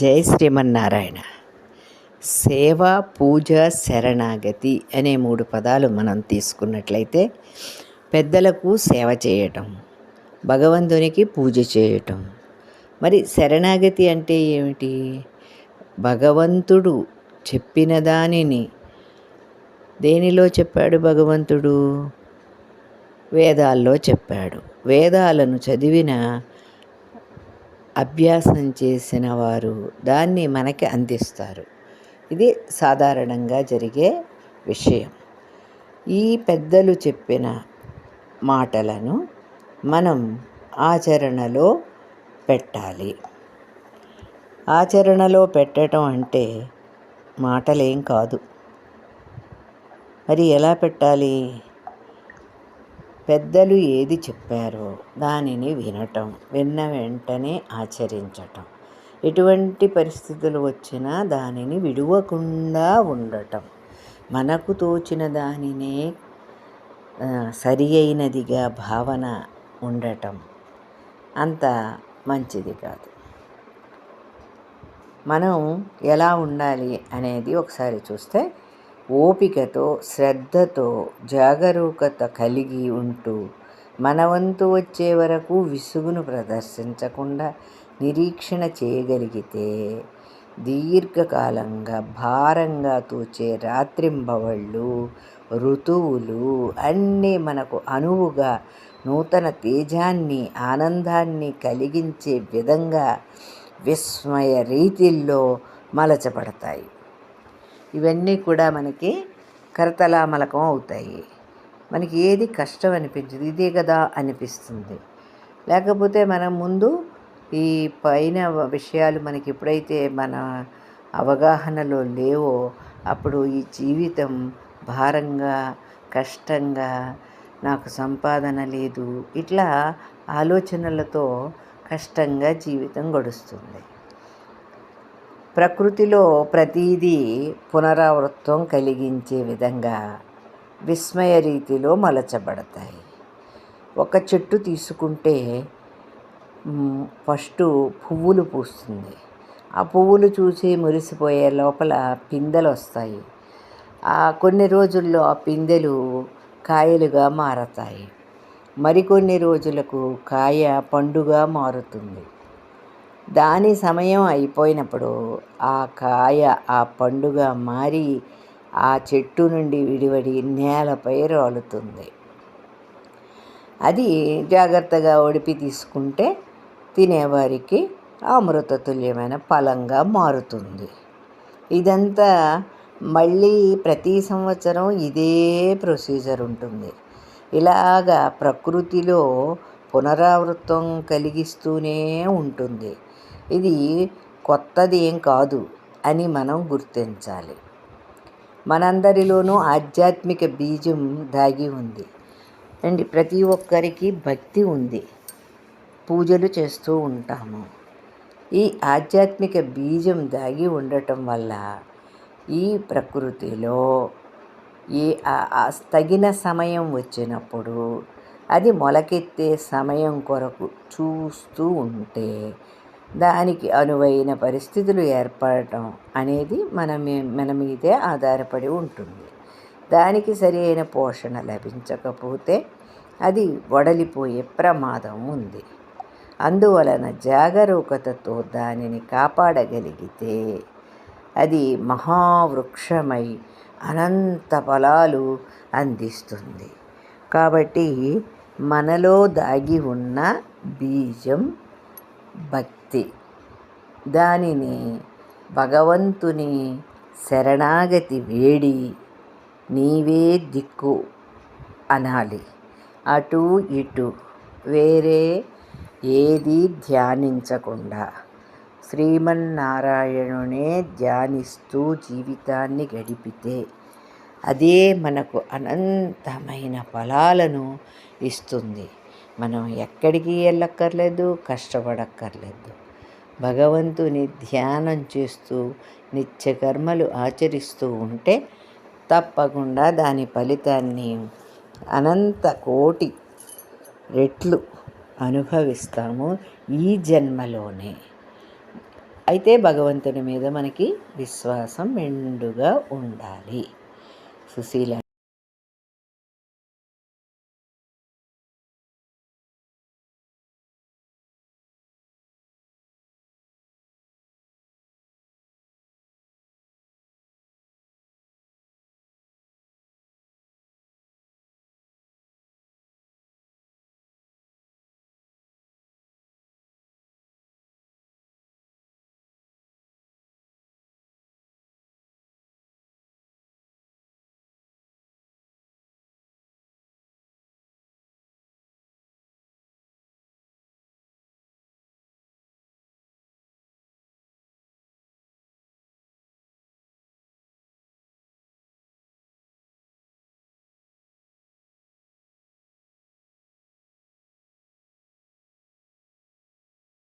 జై శ్రీమన్నారాయణ. సేవ పూజ శరణాగతి అనే మూడు పదాలు మనం తీసుకున్నట్లయితే పెద్దలకు సేవ చేయటం భగవంతునికి పూజ చేయటం. మరి శరణాగతి అంటే ఏమిటి? భగవంతుడు చెప్పిన దానిని దేనిలో చెప్పాడు భగవంతుడు? వేదాల్లో చెప్పాడు. వేదాలను చదివిన అభ్యాసం చేసిన వారు దాన్ని మనకి అందిస్తారు. ఇది సాధారణంగా జరిగే విషయం. ఈ పెద్దలు చెప్పిన మాటలను మనం ఆచరణలో పెట్టాలి. ఆచరణలో పెట్టడం అంటే మాటలేం కాదు. మరి ఎలా పెట్టాలి? పెద్దలు ఏది చెప్పారో దానిని వినటం విన్న వెంటనే ఆచరించటం. ఎటువంటి పరిస్థితులు వచ్చినా దానిని విడవకుండా ఉండటం. మనకు తోచిన దానినే సరి అయినదిగా భావన ఉండటం అంత మంచిది కాదు. మనం ఎలా ఉండాలి అనేది ఒకసారి చూస్తే ఓపికతో శ్రద్ధతో జాగరూకత కలిగి ఉంటూ మన వంతు వచ్చే వరకు విసుగును ప్రదర్శించకుండా నిరీక్షణ చేయగలిగితే దీర్ఘకాలంగా భారంగా తూచే రాత్రింబవళ్ళు ఋతువులు అన్నీ మనకు అనువుగా నూతన తేజాన్ని ఆనందాన్ని కలిగించే విధంగా విస్మయ రీతిల్లో మలచబడతాయి. ఇవన్నీ కూడా మనకి కరతలామలకం అవుతాయి. మనకి ఏది కష్టం అనిపించదు ఇదే కదా అనిపిస్తుంది. లేకపోతే మనం ముందు ఈ పైన విషయాలు మనకి ఎప్పుడైతే మన అవగాహనలో లేవో అప్పుడు ఈ జీవితం భారంగా కష్టంగా నాకు సంపాదన లేదు ఇట్లా ఆలోచనలతో కష్టంగా జీవితం గడుస్తుంది. ప్రకృతిలో ప్రతీదీ పునరావృత్తం కలిగించే విధంగా విస్మయ రీతిలో మలచబడతాయి. ఒక చెట్టు తీసుకుంటే ఫస్ట్ పువ్వులు పూస్తుంది. ఆ పువ్వులు చూసి మురిసిపోయే లోపల పిందెలు వస్తాయి ఆ కొన్ని రోజుల్లో ఆ పిందెలు కాయలుగా మారతాయి. మరికొన్ని రోజులకు కాయ పండుగా మారుతుంది. దాని సమయం అయిపోయినప్పుడు ఆ కాయ ఆ పండుగ మారి ఆ చెట్టు నుండి విడివడి నేలపై రాలుతుంది. అది జాగ్రత్తగా ఒడిపి తీసుకుంటే తినేవారికి అమృతతుల్యమైన ఫలంగా మారుతుంది. ఇదంతా మళ్ళీ ప్రతి సంవత్సరం ఇదే ప్రొసీజర్ ఉంటుంది. ఇలాగా ప్రకృతిలో పునరావృతం కలిగిస్తూనే ఉంటుంది. ఇది కొత్తది ఏం కాదు అని మనం గుర్తించాలి. మనందరిలోనూ ఆధ్యాత్మిక బీజం దాగి ఉంది. అండ్ ప్రతి ఒక్కరికి భక్తి ఉంది. పూజలు చేస్తూ ఉంటాము. ఈ ఆధ్యాత్మిక బీజం దాగి ఉండటం వల్ల ఈ ప్రకృతిలో ఏ తగిన సమయం వచ్చినప్పుడు అది మొలకెత్తే సమయం కొరకు చూస్తూ ఉంటే దానికి అనువైన పరిస్థితులు ఏర్పడటం అనేది మన మన మీదే ఆధారపడి ఉంటుంది. దానికి సరైన పోషణ లభించకపోతే అది వడలిపోయే ప్రమాదం ఉంది. అందువలన జాగరూకతతో దానిని కాపాడగలిగితే అది మహావృక్షమై అనంత ఫలాలు అందిస్తుంది. కాబట్టి మనలో దాగి ఉన్న బీజం భక్తి దానిని భగవంతుని శరణాగతి వేడి నీవే దిక్కు అనాలి. అటు ఇటు వేరే ఏది ధ్యానించకుండా శ్రీమన్నారాయణునే ధ్యానిస్తూ జీవితాన్ని గడిపితే అదే మనకు అనంతమైన ఫలాలను ఇస్తుంది. మనం ఎక్కడికి వెళ్ళక్కర్లేదు కష్టపడక్కర్లేదు. భగవంతుని ధ్యానం చేస్తూ నిత్యకర్మలు ఆచరిస్తూ ఉంటే తప్పకుండా దాని ఫలితాన్ని అనంత కోటి రెట్లు అనుభవిస్తాము ఈ జన్మలోనే. అయితే భగవంతుని మీద మనకి విశ్వాసం మెండుగా ఉండాలి. సుశీల